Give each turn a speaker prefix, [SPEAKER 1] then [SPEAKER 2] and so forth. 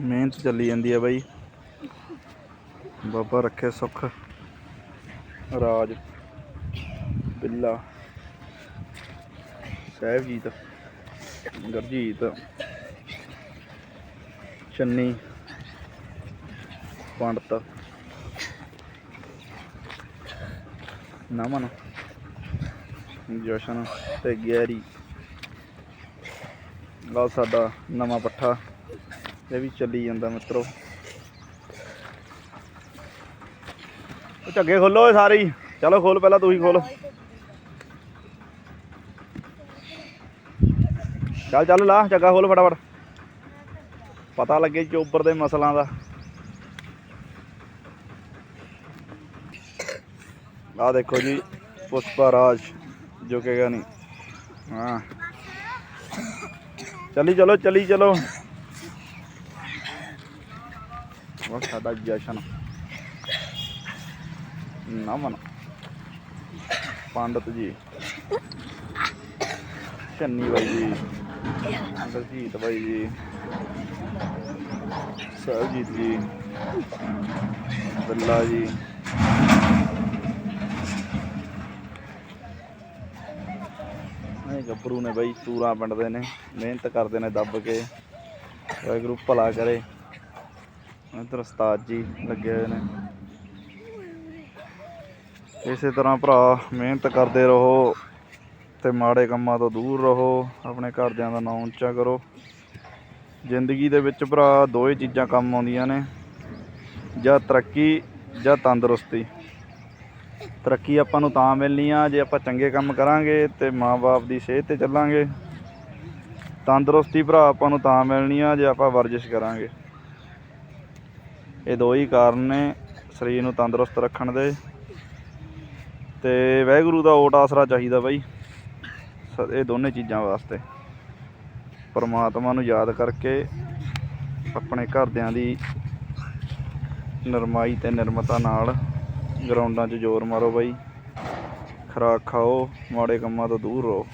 [SPEAKER 1] ਮਿਹਨਤ ਚੱਲੀ ਜਾਂਦੀ ਹੈ ਬਾਈ। ਬਾਬਾ ਰੱਖੇ ਸੁੱਖ। ਰਾਜ। ਬਿੱਲਾ। ਸਾਹਿਬ ਜੀ ਦਾ ਗਰਜੀਤ। ਚੰਨੀ। ਪੰਡਤ। ਨਮਨ। ਜੋਸ਼ਨ ਤੇ ਗੈਰੀ। ਲਓ ਸਾਡਾ ਨਵਾਂ ਪੱਠਾ। ਇਹ ਵੀ ਚੱਲੀ ਜਾਂਦਾ ਮਿੱਤਰੋ। ਉਹ ਝੱਗੇ ਖੋਲੋ ਓਏ ਸਾਰੇ ਹੀ। ਚਲੋ ਖੋਲ ਪਹਿਲਾਂ ਤੁਸੀਂ ਹੀ ਖੋਲ। ਚੱਲ ਚੱਲ ਲਾ, ਝੱਗਾ ਖੋਲ ਫਟਾਫਟ। ਪਤਾ ਲੱਗੇ ਚੋਬਰ ਦੇ ਮਸਲਾਂ ਦਾ। ਆ ਦੇਖੋ ਜੀ ਪੁਸ਼ਪਾ ਰਾਜ, ਜੋ ਕਹੇਗਾ ਨਹੀਂ ਹਾਂ। ਚੱਲੀ ਚਲੋ ਚੱਲੀ ਚਲੋ। ਉਹ ਸਾਡਾ ਜਸ਼ਨ। ਨਮਨ ਪੰਡਤ ਜੀ। ਚੰਨੀ ਬਾਈ ਜੀ। ਗਰਜੀਤ ਬਾਈ ਜੀ। ਸਰਜੀਤ ਜੀ। ਬੱਲਾ ਜੀ। ਗੱਭਰੂ ਨੇ ਬਈ ਤੂਰਾ ਪਿੰਡ ਦੇ ਨੇ। ਮਿਹਨਤ ਕਰਦੇ ਨੇ ਦੱਬ ਕੇ। ਵਾਹਿਗੁਰੂ ਭਲਾ ਕਰੇ। ਇੱਧਰ ਉਸਤਾਦ ਜੀ ਲੱਗੇ ਹੋਏ ਨੇ। ਇਸੇ ਤਰ੍ਹਾਂ ਭਰਾ, ਮਿਹਨਤ ਕਰਦੇ ਰਹੋ ਤੇ ਮਾੜੇ ਕੰਮਾਂ ਤੋਂ ਦੂਰ ਰਹੋ। ਆਪਣੇ ਘਰਦਿਆਂ ਦਾ ਨਾਮ ਉੱਚਾ ਕਰੋ। ਜ਼ਿੰਦਗੀ ਦੇ ਵਿੱਚ ਭਰਾ ਦੋ ਹੀ ਚੀਜ਼ਾਂ ਕੰਮ ਆਉਂਦੀਆਂ ਨੇ। ਜਾਂ ਤਰੱਕੀ ਜਾਂ ਤੰਦਰੁਸਤੀ। ਤਰੱਕੀ ਆਪਾਂ ਨੂੰ ਤਾਂ ਮਿਲਣੀ ਆ, ਜੇ ਆਪਾਂ ਚੰਗੇ ਕੰਮ ਕਰਾਂਗੇ ਤੇ ਮਾਪੇ ਦੀ ਸਿਹਤ ਤੇ ਚੱਲਾਂਗੇ। ਤੰਦਰੁਸਤੀ ਭਰਾ ਆਪਾਂ ਨੂੰ ਤਾਂ ਮਿਲਣੀ ਆ, ਜੇ ਆਪਾਂ ਵਰਜਿਸ਼ ਕਰਾਂਗੇ। ਇਹ ਦੋ ਹੀ ਕਾਰਨ ਨੇ, ਸਰੀਰ ਨੂੰ ਤੰਦਰੁਸਤ ਰੱਖਣ ਦੇ। ਤੇ ਵਹਿਗੁਰੂ ਦਾ ਓਟ ਆਸਰਾ ਚਾਹੀਦਾ ਬਾਈ। ਸ- ਇਹ ਦੋਨੇ ਚੀਜ਼ਾਂ ਵਾਸਤੇ। ਪਰਮਾਤਮਾ ਨੂੰ ਯਾਦ ਕਰਕੇ ਆਪਣੇ ਘਰਦਿਆਂ ਦੀ ਨਰਮਾਈ ਤੇ ਨਿਰਮਤਾ ਨਾਲ ਗਰਾਊਂਡਾਂ 'ਚ ਜ਼ੋਰ ਮਾਰੋ ਬਾਈ। ਖੁਰਾਕ ਖਾਓ ਮਾੜੇ ਕੰਮਾਂ ਤੋਂ ਦੂਰ ਰਹੋ।